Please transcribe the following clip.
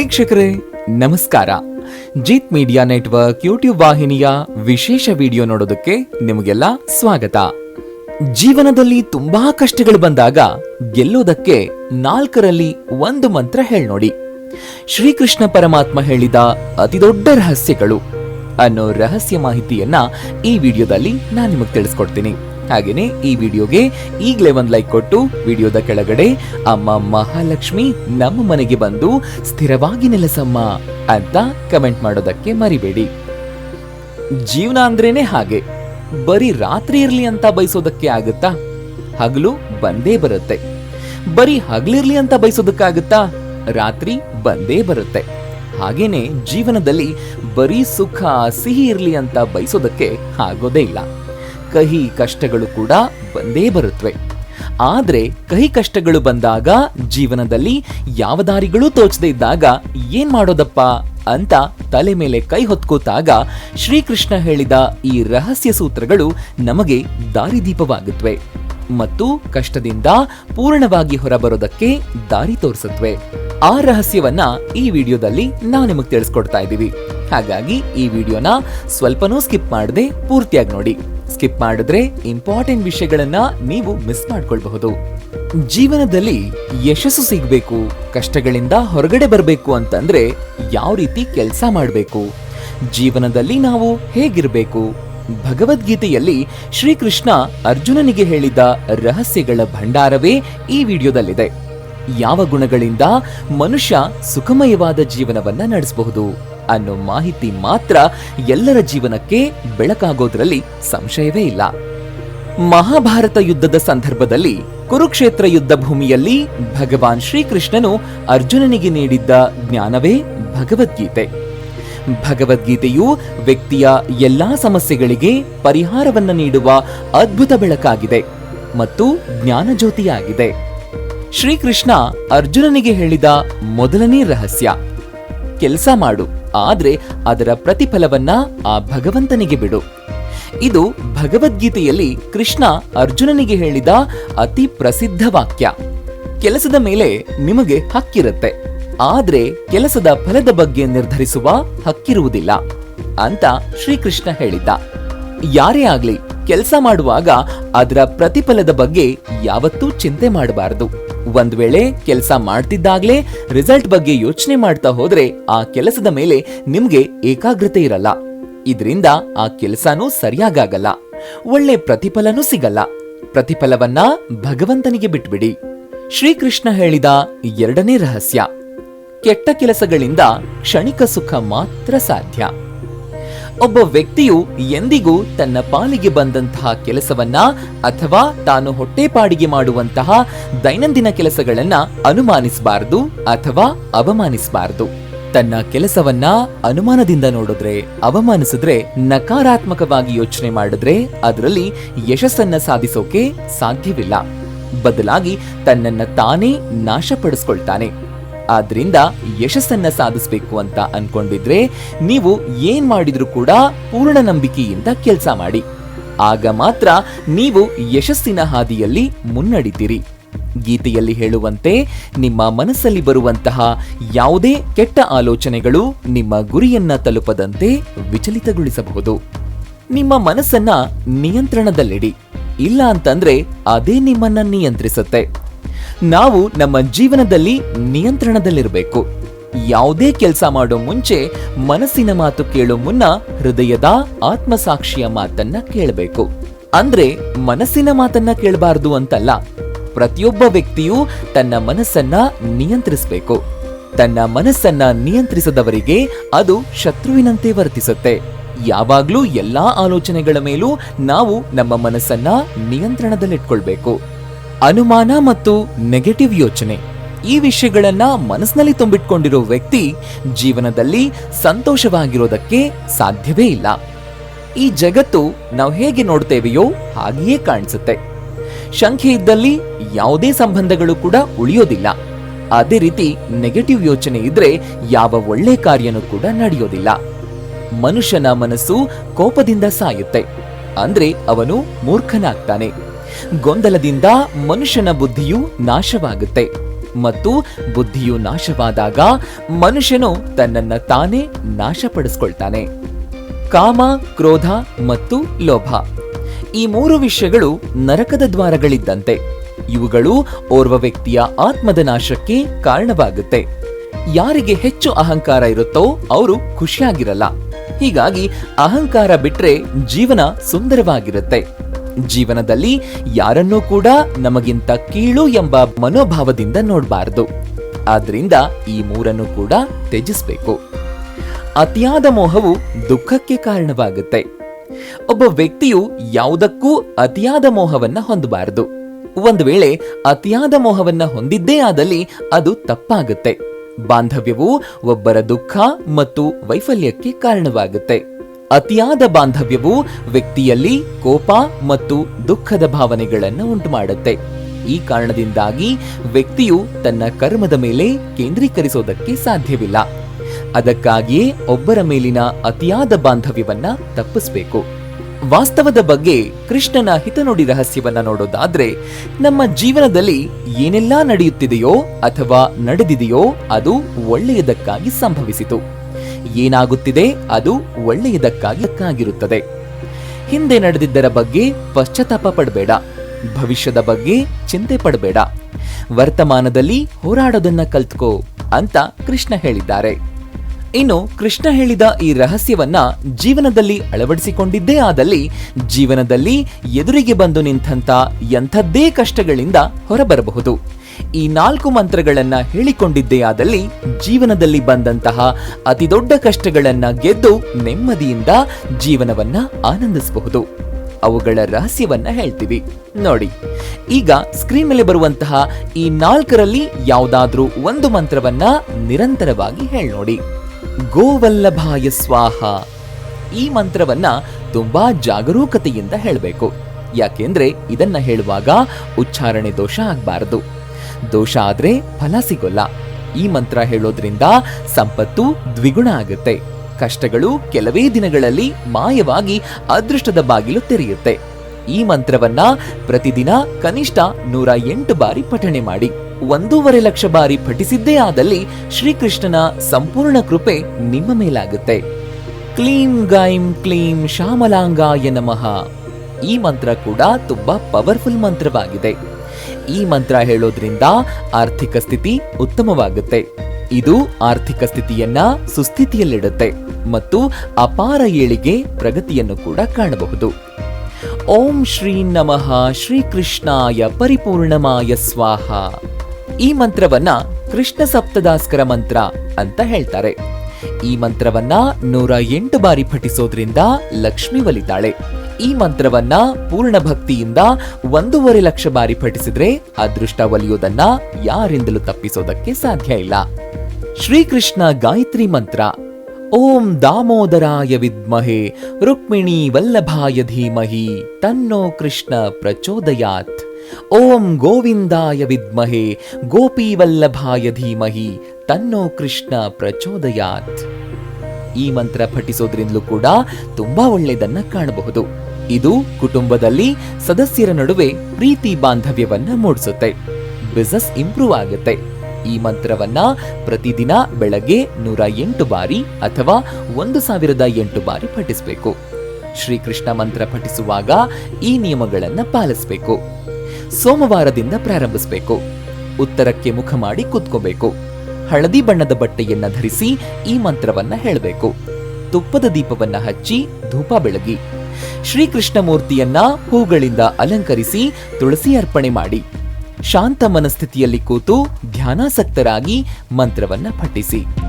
ವೀಕ್ಷಕರೇ, ನಮಸ್ಕಾರ. Jeet media network YouTube ವಾಹಿನಿಯ ವಿಶೇಷ ವಿಡಿಯೋ ನೋಡೋದಕ್ಕೆ ನಿಮಗೆಲ್ಲ ಸ್ವಾಗತ. ಜೀವನದಲ್ಲಿ ತುಂಬಾ ಕಷ್ಟಗಳು ಬಂದಾಗ ಗೆಲ್ಲೋದಕ್ಕೆ ನಾಲ್ಕರಲ್ಲಿ ಒಂದು ಮಂತ್ರ ಹೇಳ್ನೋಡಿ. ಶ್ರೀಕೃಷ್ಣ ಪರಮಾತ್ಮ ಹೇಳಿದ ಅತಿದೊಡ್ಡ ರಹಸ್ಯಗಳು ಅನ್ನೋ ರಹಸ್ಯ ಮಾಹಿತಿಯನ್ನ ಈ ವಿಡಿಯೋದಲ್ಲಿ ನಾನು ನಿಮಗೆ ತಿಳಿಸ್ಕೊಡ್ತೀನಿ. ಹಾಗೇನೆ ಈ ವಿಡಿಯೋಗೆ ಈಗಲೇ ಒಂದು ಲೈಕ್ ಕೊಟ್ಟು ವಿಡಿಯೋದ ಕೆಳಗಡೆ ಅಮ್ಮ ಮಹಾಲಕ್ಷ್ಮಿ ನಮ್ಮ ಮನೆಗೆ ಬಂದು ಸ್ಥಿರವಾಗಿ ನೆಲೆಸಮ್ಮ ಅಂತ ಕಮೆಂಟ್ ಮಾಡೋದಕ್ಕೆ ಮರಿಬೇಡಿ. ಜೀವನ ಅಂದ್ರೇನೆ ಹಾಗೆ. ಬರೀ ರಾತ್ರಿ ಇರ್ಲಿ ಅಂತ ಬಯಸೋದಕ್ಕೆ ಆಗುತ್ತಾ? ಹಗಲು ಬಂದೇ ಬರುತ್ತೆ. ಬರೀ ಹಗಲಿರ್ಲಿ ಅಂತ ಬಯಸೋದಕ್ಕಾಗುತ್ತಾ? ರಾತ್ರಿ ಬಂದೇ ಬರುತ್ತೆ. ಹಾಗೇನೆ ಜೀವನದಲ್ಲಿ ಬರೀ ಸುಖ, ಸಿಹಿ ಇರ್ಲಿ ಅಂತ ಬಯಸೋದಕ್ಕೆ ಆಗೋದೇ ಇಲ್ಲ. ಕಹಿ ಕಷ್ಟಗಳು ಕೂಡ ಬಂದೇ ಬರುತ್ತವೆ. ಆದರೆ ಕಹಿ ಕಷ್ಟಗಳು ಬಂದಾಗ ಜೀವನದಲ್ಲಿ ಯಾವ ದಾರಿಗಳೂ ತೋಚದೇ ಇದ್ದಾಗ ಏನ್ ಮಾಡೋದಪ್ಪ ಅಂತ ತಲೆ ಮೇಲೆ ಕೈ ಹೊತ್ಕೋತಾಗ ಶ್ರೀಕೃಷ್ಣ ಹೇಳಿದ ಈ ರಹಸ್ಯ ಸೂತ್ರಗಳು ನಮಗೆ ದಾರಿದೀಪವಾಗುತ್ತವೆ ಮತ್ತು ಕಷ್ಟದಿಂದ ಪೂರ್ಣವಾಗಿ ಹೊರಬರೋದಕ್ಕೆ ದಾರಿ ತೋರಿಸುತ್ತವೆ. ಆ ರಹಸ್ಯವನ್ನ ಈ ವಿಡಿಯೋದಲ್ಲಿ ನಾವು ನಿಮಗೆ ತಿಳಿಸ್ಕೊಡ್ತಾ ಇದ್ದೀವಿ. ಹಾಗಾಗಿ ಈ ವಿಡಿಯೋನ ಸ್ವಲ್ಪನೂ ಸ್ಕಿಪ್ ಮಾಡದೆ ಪೂರ್ತಿಯಾಗಿ ನೋಡಿ. ಸ್ಕಿಪ್ ಮಾಡಿದ್ರೆ ಇಂಪಾರ್ಟೆಂಟ್ ವಿಷಯಗಳನ್ನ ನೀವು ಮಿಸ್ ಮಾಡ್ಕೊಳ್ಬಹುದು. ಜೀವನದಲ್ಲಿ ಯಶಸ್ಸು ಸಿಗಬೇಕು, ಕಷ್ಟಗಳಿಂದ ಹೊರಗಡೆ ಬರಬೇಕು ಅಂತಂದ್ರೆ ಯಾವ ರೀತಿ ಕೆಲಸ ಮಾಡಬೇಕು? ಜೀವನದಲ್ಲಿ ನಾವು ಹೇಗಿರಬೇಕು? ಭಗವದ್ಗೀತೆಯಲ್ಲಿ ಶ್ರೀಕೃಷ್ಣ ಅರ್ಜುನನಿಗೆ ಹೇಳಿದ ರಹಸ್ಯಗಳ ಭಂಡಾರವೇ ಈ ವಿಡಿಯೋದಲ್ಲಿದೆ. ಯಾವ ಗುಣಗಳಿಂದ ಮನುಷ್ಯ ಸುಖಮಯವಾದ ಜೀವನವನ್ನ ನಡೆಸಬಹುದು ಅನ್ನೋ ಮಾಹಿತಿ ಮಾತ್ರ ಎಲ್ಲರ ಜೀವನಕ್ಕೆ ಬೆಳಕಾಗೋದ್ರಲ್ಲಿ ಸಂಶಯವೇ ಇಲ್ಲ. ಮಹಾಭಾರತ ಯುದ್ಧದ ಸಂದರ್ಭದಲ್ಲಿ ಕುರುಕ್ಷೇತ್ರ ಯುದ್ಧ ಭೂಮಿಯಲ್ಲಿ ಭಗವಾನ್ ಶ್ರೀಕೃಷ್ಣನು ಅರ್ಜುನನಿಗೆ ನೀಡಿದ್ದ ಜ್ಞಾನವೇ ಭಗವದ್ಗೀತೆ. ಭಗವದ್ಗೀತೆಯು ವ್ಯಕ್ತಿಯ ಎಲ್ಲಾ ಸಮಸ್ಯೆಗಳಿಗೆ ಪರಿಹಾರವನ್ನ ನೀಡುವ ಅದ್ಭುತ ಬೆಳಕಾಗಿದೆ ಮತ್ತು ಜ್ಞಾನಜ್ಯೋತಿಯಾಗಿದೆ. ಶ್ರೀಕೃಷ್ಣ ಅರ್ಜುನನಿಗೆ ಹೇಳಿದ ಮೊದಲನೇ ರಹಸ್ಯ. ಕೆಲಸ ಮಾಡು, ಆದರೆ ಅದರ ಪ್ರತಿಫಲವನ್ನ ಆ ಭಗವಂತನಿಗೆ ಬಿಡು. ಇದು ಭಗವದ್ಗೀತೆಯಲ್ಲಿ ಕೃಷ್ಣ ಅರ್ಜುನನಿಗೆ ಹೇಳಿದ ಅತಿ ಪ್ರಸಿದ್ಧ ವಾಕ್ಯ. ಕೆಲಸದ ಮೇಲೆ ನಿಮಗೆ ಹಕ್ಕಿರುತ್ತೆ, ಆದರೆ ಕೆಲಸದ ಫಲದ ಬಗ್ಗೆ ನಿರ್ಧರಿಸುವ ಹಕ್ಕಿರುವುದಿಲ್ಲ ಅಂತ ಶ್ರೀಕೃಷ್ಣ ಹೇಳಿದ್ದ. ಯಾರೇ ಆಗ್ಲಿ, ಕೆಲಸ ಮಾಡುವಾಗ ಅದರ ಪ್ರತಿಫಲದ ಬಗ್ಗೆ ಯಾವತ್ತೂ ಚಿಂತೆ ಮಾಡಬಾರದು. ಒಂದ್ ವೇಳೆ ಕೆಲಸ ಮಾಡ್ತಿದ್ದಾಗ್ಲೇ ರಿಸಲ್ಟ್ ಬಗ್ಗೆ ಯೋಚನೆ ಮಾಡ್ತಾ ಹೋದ್ರೆ ಆ ಕೆಲಸದ ಮೇಲೆ ನಿಮ್ಗೆ ಏಕಾಗ್ರತೆ ಇರಲ್ಲ. ಇದರಿಂದ ಆ ಕೆಲಸನೂ ಸರಿಯಾಗಲ್ಲ ಒಳ್ಳೆ ಪ್ರತಿಫಲನೂ ಸಿಗಲ್ಲ. ಪ್ರತಿಫಲವನ್ನ ಭಗವಂತನಿಗೆ ಬಿಟ್ಬಿಡಿ. ಶ್ರೀಕೃಷ್ಣ ಹೇಳಿದ ಎರಡನೇ ರಹಸ್ಯ. ಕೆಟ್ಟ ಕೆಲಸಗಳಿಂದ ಕ್ಷಣಿಕ ಸುಖ ಮಾತ್ರ ಸಾಧ್ಯ. ಒಬ್ಬ ವ್ಯಕ್ತಿಯು ಎಂದಿಗೂ ತನ್ನ ಪಾಲಿಗೆ ಬಂದಂತಹ ಕೆಲಸವನ್ನ ಅಥವಾ ತಾನು ಹೊಟ್ಟೆಪಾಡಿಗೆ ಮಾಡುವಂತಹ ದೈನಂದಿನ ಕೆಲಸಗಳನ್ನ ಅನುಮಾನಿಸಬಾರದು ಅಥವಾ ಅವಮಾನಿಸಬಾರದು. ತನ್ನ ಕೆಲಸವನ್ನ ಅನುಮಾನದಿಂದ ನೋಡಿದ್ರೆ, ಅವಮಾನಿಸಿದ್ರೆ ನಕಾರಾತ್ಮಕವಾಗಿ ಯೋಚನೆ ಮಾಡಿದ್ರೆ ಅದರಲ್ಲಿ ಯಶಸ್ಸನ್ನ ಸಾಧಿಸೋಕೆ ಸಾಧ್ಯವಿಲ್ಲ. ಬದಲಾಗಿ ತನ್ನನ್ನ ತಾನೇ ನಾಶಪಡಿಸ್ಕೊಳ್ತಾನೆ. ಆದ್ರಿಂದ ಯಶಸ್ಸನ್ನ ಸಾಧಿಸಬೇಕು ಅಂತ ಅನ್ಕೊಂಡಿದ್ರೆ ನೀವು ಏನ್ ಮಾಡಿದ್ರು ಕೂಡ ಪೂರ್ಣ ನಂಬಿಕೆಯಿಂದ ಕೆಲಸ ಮಾಡಿ. ಆಗ ಮಾತ್ರ ನೀವು ಯಶಸ್ಸಿನ ಹಾದಿಯಲ್ಲಿ ಮುನ್ನಡಿತೀರಿ. ಗೀತೆಯಲ್ಲಿ ಹೇಳುವಂತೆ ನಿಮ್ಮ ಮನಸ್ಸಲ್ಲಿ ಬರುವಂತಹ ಯಾವುದೇ ಕೆಟ್ಟ ಆಲೋಚನೆಗಳು ನಿಮ್ಮ ಗುರಿಯನ್ನ ತಲುಪದಂತೆ ವಿಚಲಿತಗೊಳಿಸಬಹುದು. ನಿಮ್ಮ ಮನಸ್ಸನ್ನ ನಿಯಂತ್ರಣದಲ್ಲಿಡಿ. ಇಲ್ಲ ಅಂತಂದ್ರೆ ಅದೇ ನಿಮ್ಮನ್ನ ನಿಯಂತ್ರಿಸುತ್ತೆ. ನಾವು ನಮ್ಮ ಜೀವನದಲ್ಲಿ ನಿಯಂತ್ರಣದಲ್ಲಿರಬೇಕು. ಯಾವುದೇ ಕೆಲಸ ಮಾಡೋ ಮುಂಚೆ ಮನಸ್ಸಿನ ಮಾತು ಕೇಳೋ ಮುನ್ನ ಹೃದಯದ ಆತ್ಮಸಾಕ್ಷಿಯ ಮಾತನ್ನ ಕೇಳಬೇಕು. ಅಂದ್ರೆ ಮನಸ್ಸಿನ ಮಾತನ್ನ ಕೇಳಬಾರದು ಅಂತಲ್ಲ, ಪ್ರತಿಯೊಬ್ಬ ವ್ಯಕ್ತಿಯು ತನ್ನ ಮನಸ್ಸನ್ನ ನಿಯಂತ್ರಿಸಬೇಕು. ತನ್ನ ಮನಸ್ಸನ್ನ ನಿಯಂತ್ರಿಸದವರಿಗೆ ಅದು ಶತ್ರುವಿನಂತೆ ವರ್ತಿಸುತ್ತೆ. ಯಾವಾಗ್ಲೂ ಎಲ್ಲಾ ಆಲೋಚನೆಗಳ ಮೇಲೂ ನಾವು ನಮ್ಮ ಮನಸ್ಸನ್ನ ನಿಯಂತ್ರಣದಲ್ಲಿಟ್ಕೊಳ್ಬೇಕು. ಅನುಮಾನ ಮತ್ತು ನೆಗೆಟಿವ್ ಯೋಚನೆ. ಈ ವಿಷಯಗಳನ್ನ ಮನಸ್ಸಿನಲ್ಲಿ ತುಂಬಿಟ್ಕೊಂಡಿರೋ ವ್ಯಕ್ತಿ ಜೀವನದಲ್ಲಿ ಸಂತೋಷವಾಗಿರೋದಕ್ಕೆ ಸಾಧ್ಯವೇ ಇಲ್ಲ. ಈ ಜಗತ್ತು ನಾವು ಹೇಗೆ ನೋಡ್ತೇವೆಯೋ ಹಾಗೆಯೇ ಕಾಣಿಸುತ್ತೆ. ಶಂಕೆ ಇದ್ದಲ್ಲಿ ಯಾವುದೇ ಸಂಬಂಧಗಳು ಕೂಡ ಉಳಿಯೋದಿಲ್ಲ. ಅದೇ ರೀತಿ ನೆಗೆಟಿವ್ ಯೋಚನೆ ಇದ್ರೆ ಯಾವ ಒಳ್ಳೆ ಕಾರ್ಯನೂ ಕೂಡ ನಡೆಯೋದಿಲ್ಲ. ಮನುಷ್ಯನ ಮನಸ್ಸು ಕೋಪದಿಂದ ಸಾಯುತ್ತೆ. ಅಂದ್ರೆ ಅವನು ಮೂರ್ಖನಾಗ್ತಾನೆ. ಗೊಂದಲದಿಂದ ಮನುಷ್ಯನ ಬುದ್ಧಿಯು ನಾಶವಾಗುತ್ತೆ. ಮತ್ತು ಬುದ್ಧಿಯು ನಾಶವಾದಾಗ ಮನುಷ್ಯನು ತನ್ನನ್ನ ತಾನೇ ನಾಶಪಡಿಸ್ಕೊಳ್ತಾನೆ. ಕಾಮ, ಕ್ರೋಧ ಮತ್ತು ಲೋಭ. ಈ ಮೂರು ವಿಷಯಗಳು ನರಕದ ದ್ವಾರಗಳಿದ್ದಂತೆ. ಇವುಗಳು ಓರ್ವ ವ್ಯಕ್ತಿಯ ಆತ್ಮದ ನಾಶಕ್ಕೆ ಕಾರಣವಾಗುತ್ತೆ. ಯಾರಿಗೆ ಹೆಚ್ಚು ಅಹಂಕಾರ ಇರುತ್ತೋ ಅವರು ಖುಷಿಯಾಗಿರಲ್ಲ. ಹೀಗಾಗಿ ಅಹಂಕಾರ ಬಿಟ್ರೆ ಜೀವನ ಸುಂದರವಾಗಿರುತ್ತೆ. ಜೀವನದಲ್ಲಿ ಯಾರನ್ನೂ ಕೂಡ ನಮಗಿಂತ ಕೀಳು ಎಂಬ ಮನೋಭಾವದಿಂದ ನೋಡಬಾರದು. ಆದ್ರಿಂದ ಈ ಮೂರನ್ನು ಕೂಡ ತ್ಯಜಿಸಬೇಕು. ಅತಿಯಾದ ಮೋಹವು ದುಃಖಕ್ಕೆ ಕಾರಣವಾಗುತ್ತೆ. ಒಬ್ಬ ವ್ಯಕ್ತಿಯು ಯಾವುದಕ್ಕೂ ಅತಿಯಾದ ಮೋಹವನ್ನ ಹೊಂದಬಾರದು. ಒಂದು ವೇಳೆ ಅತಿಯಾದ ಮೋಹವನ್ನ ಹೊಂದಿದ್ದೇ ಆದಲ್ಲಿ ಅದು ತಪ್ಪಾಗುತ್ತೆ. ಬಾಂಧವ್ಯವು ಒಬ್ಬರ ದುಃಖ ಮತ್ತು ವೈಫಲ್ಯಕ್ಕೆ ಕಾರಣವಾಗುತ್ತೆ. ಅತಿಯಾದ ಬಾಂಧವ್ಯವು ವ್ಯಕ್ತಿಯಲ್ಲಿ ಕೋಪ ಮತ್ತು ದುಃಖದ ಭಾವನೆಗಳನ್ನು ಉಂಟುಮಾಡುತ್ತೆ. ಈ ಕಾರಣದಿಂದಾಗಿ ವ್ಯಕ್ತಿಯು ತನ್ನ ಕರ್ಮದ ಮೇಲೆ ಕೇಂದ್ರೀಕರಿಸೋದಕ್ಕೆ ಸಾಧ್ಯವಿಲ್ಲ. ಅದಕ್ಕಾಗಿಯೇ ಒಬ್ಬರ ಮೇಲಿನ ಅತಿಯಾದ ಬಾಂಧವ್ಯವನ್ನ ತಪ್ಪಿಸಬೇಕು. ವಾಸ್ತವದ ಬಗ್ಗೆ ಕೃಷ್ಣನ ಹಿತನುಡಿ ರಹಸ್ಯವನ್ನ ನೋಡೋದಾದ್ರೆ, ನಮ್ಮ ಜೀವನದಲ್ಲಿ ಏನೆಲ್ಲಾ ನಡೆಯುತ್ತಿದೆಯೋ ಅಥವಾ ನಡೆದಿದೆಯೋ ಅದು ಒಳ್ಳೆಯದಕ್ಕಾಗಿ ಸಂಭವಿಸಿತು. ಏನಾಗುತ್ತಿದೆ ಅದು ಒಳ್ಳೆಯದಕ್ಕಾಗಿರುತ್ತದೆ ಹಿಂದೆ ನಡೆದಿದ್ದರ ಬಗ್ಗೆ ಪಶ್ಚಾತ್ತಾಪ ಪಡಬೇಡ. ಭವಿಷ್ಯದ ಬಗ್ಗೆ ಚಿಂತೆ ಪಡಬೇಡ. ವರ್ತಮಾನದಲ್ಲಿ ಹೋರಾಡೋದನ್ನ ಕಲ್ತ್ಕೋ ಅಂತ ಕೃಷ್ಣ ಹೇಳಿದ್ದಾರೆ. ಇನ್ನು ಕೃಷ್ಣ ಹೇಳಿದ ಈ ರಹಸ್ಯವನ್ನ ಜೀವನದಲ್ಲಿ ಅಳವಡಿಸಿಕೊಂಡಿದ್ದೇ ಆದಲ್ಲಿ ಜೀವನದಲ್ಲಿ ಎದುರಿಗೆ ಬಂದು ನಿಂತಹ ಎಂಥದ್ದೇ ಕಷ್ಟಗಳಿಂದ ಹೊರಬರಬಹುದು. ಈ ನಾಲ್ಕು ಮಂತ್ರಗಳನ್ನ ಹೇಳಿಕೊಂಡಿದ್ದೆಯಾದಲ್ಲಿ ಜೀವನದಲ್ಲಿ ಬಂದಂತಹ ಅತಿದೊಡ್ಡ ಕಷ್ಟಗಳನ್ನ ಗೆದ್ದು ನೆಮ್ಮದಿಯಿಂದ ಜೀವನವನ್ನ ಆನಂದಿಸಬಹುದು. ಅವುಗಳ ರಹಸ್ಯವನ್ನ ಹೇಳ್ತೀವಿ. ನೋಡಿ, ಈಗ ಸ್ಕ್ರೀನ್ ಮೇಲೆ ಬರುವಂತಹ ಈ ನಾಲ್ಕರಲ್ಲಿ ಯಾವುದಾದ್ರೂ ಒಂದು ಮಂತ್ರವನ್ನ ನಿರಂತರವಾಗಿ ಹೇಳಿ ನೋಡಿ ಗೋವಲ್ಲಭಾಯ ಸ್ವಾಹ. ಈ ಮಂತ್ರವನ್ನ ತುಂಬಾ ಜಾಗರೂಕತೆಯಿಂದ ಹೇಳಬೇಕು. ಯಾಕೆಂದ್ರೆ ಇದನ್ನ ಹೇಳುವಾಗ ಉಚ್ಚಾರಣೆ ದೋಷ ಆಗಬಾರದು. ದೋಷ ಆದ್ರೆ ಫಲ ಸಿಗೋಲ್ಲ. ಈ ಮಂತ್ರ ಹೇಳೋದ್ರಿಂದ ಸಂಪತ್ತು ದ್ವಿಗುಣ ಆಗುತ್ತೆ. ಕಷ್ಟಗಳು ಕೆಲವೇ ದಿನಗಳಲ್ಲಿ ಮಾಯವಾಗಿ ಅದೃಷ್ಟದ ಬಾಗಿಲು ತೆರೆಯುತ್ತೆ. ಈ ಮಂತ್ರವನ್ನ ಪ್ರತಿದಿನ ಕನಿಷ್ಠ ನೂರ ಎಂಟು ಬಾರಿ ಪಠಣೆ ಮಾಡಿ. ಒಂದೂವರೆ ಲಕ್ಷ ಬಾರಿ ಪಠಿಸಿದ್ದೇ ಆದಲ್ಲಿ ಶ್ರೀಕೃಷ್ಣನ ಸಂಪೂರ್ಣ ಕೃಪೆ ನಿಮ್ಮ ಮೇಲಾಗುತ್ತೆ. ಕ್ಲೀಂ ಗೈಂ ಕ್ಲೀಂ ಶ್ಯಾಮಲಾಂಗಾಯ ನಮಃ. ಈ ಮಂತ್ರ ಕೂಡ ತುಂಬಾ ಪವರ್ಫುಲ್ ಮಂತ್ರವಾಗಿದೆ. ಈ ಮಂತ್ರ ಹೇಳೋದ್ರಿಂದ ಆರ್ಥಿಕ ಸ್ಥಿತಿ ಉತ್ತಮವಾಗುತ್ತೆ. ಇದು ಆರ್ಥಿಕ ಸ್ಥಿತಿಯನ್ನ ಸುಸ್ಥಿತಿಯಲ್ಲಿಡುತ್ತೆ ಮತ್ತು ಅಪಾರ ಏಳಿಗೆ ಪ್ರಗತಿಯನ್ನು ಕೂಡ ಕಾಣಬಹುದು. ಓಂ ಶ್ರೀ ನಮಃ ಶ್ರೀಕೃಷ್ಣಾಯ ಪರಿಪೂರ್ಣಮಾಯ ಸ್ವಾಹ. ಈ ಮಂತ್ರವನ್ನ ಕೃಷ್ಣ ಸಪ್ತದಾಸ್ಕರ ಮಂತ್ರ ಅಂತ ಹೇಳ್ತಾರೆ. ಈ ಮಂತ್ರವನ್ನ ನೂರ ಎಂಟು ಬಾರಿ ಪಠಿಸೋದ್ರಿಂದ ಲಕ್ಷ್ಮಿ ಒಲಿತಾಳೆ. ಈ ಮಂತ್ರವನ್ನ ಪೂರ್ಣ ಭಕ್ತಿಯಿಂದ ಒಂದೂವರೆ ಲಕ್ಷ ಬಾರಿ ಪಠಿಸಿದ್ರೆ ಅದೃಷ್ಟ ಒಲಿಯೋದನ್ನ ಯಾರಿಂದಲೂ ತಪ್ಪಿಸೋದಕ್ಕೆ ಸಾಧ್ಯ ಇಲ್ಲ. ಶ್ರೀಕೃಷ್ಣ ಗಾಯತ್ರಿ ಮಂತ್ರ, ಓಂ ದಾಮೋದರಾಯ ವಿದ್ಮಹೆ, ರುಕ್ಮಿಣಿ ವಲ್ಲಭಾಯ ಧೀಮಹಿ, ತನ್ನೋ ಕೃಷ್ಣ ಪ್ರಚೋದಯಾತ್. ಓಂ ಗೋವಿಂದಾಯ ವಿದ್ಮಹೆ, ಗೋಪಿ ವಲ್ಲಭಾಯ ಧೀಮಹಿ, ತನ್ನೋ ಕೃಷ್ಣ ಪ್ರಚೋದಯಾತ್. ಈ ಮಂತ್ರ ಪಠಿಸೋದ್ರಿಂದಲೂ ಕೂಡ ತುಂಬಾ ಒಳ್ಳೆಯದನ್ನ ಕಾಣಬಹುದು. ಇದು ಕುಟುಂಬದಲ್ಲಿ ಸದಸ್ಯರ ನಡುವೆ ಪ್ರೀತಿ ಬಾಂಧವ್ಯವನ್ನ ಮೂಡಿಸುತ್ತೆ. ಬಿಸ್ನೆಸ್ ಇಂಪ್ರೂವ್ ಆಗುತ್ತೆ. ಈ ಮಂತ್ರವನ್ನ ಪ್ರತಿದಿನ ಬೆಳಗ್ಗೆ ನೂರ ಎಂಟು ಬಾರಿ ಅಥವಾ ಒಂದು ಸಾವಿರದ ಎಂಟು ಬಾರಿ ಪಠಿಸಬೇಕು. ಶ್ರೀಕೃಷ್ಣ ಮಂತ್ರ ಪಠಿಸುವಾಗ ಈ ನಿಯಮಗಳನ್ನು ಪಾಲಿಸಬೇಕು. ಸೋಮವಾರದಿಂದ ಪ್ರಾರಂಭಿಸಬೇಕು. ಉತ್ತರಕ್ಕೆ ಮುಖ ಮಾಡಿ ಕೂತ್ಕೋಬೇಕು. ಹಳದಿ ಬಣ್ಣದ ಬಟ್ಟೆಯನ್ನ ಧರಿಸಿ ಈ ಮಂತ್ರವನ್ನ ಹೇಳಬೇಕು. ತುಪ್ಪದ ದೀಪವನ್ನ ಹಚ್ಚಿ ಧೂಪ ಬೆಳಗಿ. ಶ್ರೀಕೃಷ್ಣ ಮೂರ್ತಿಯನ್ನ ಹೂಗಳಿಂದ ಅಲಂಕರಿಸಿ ತುಳಸಿ ಅರ್ಪಣೆ ಮಾಡಿ. ಶಾಂತ ಮನಸ್ಥಿತಿಯಲ್ಲಿ ಕೂತು ಧ್ಯಾನಾಸಕ್ತರಾಗಿ ಮಂತ್ರವನ್ನ ಪಠಿಸಿ.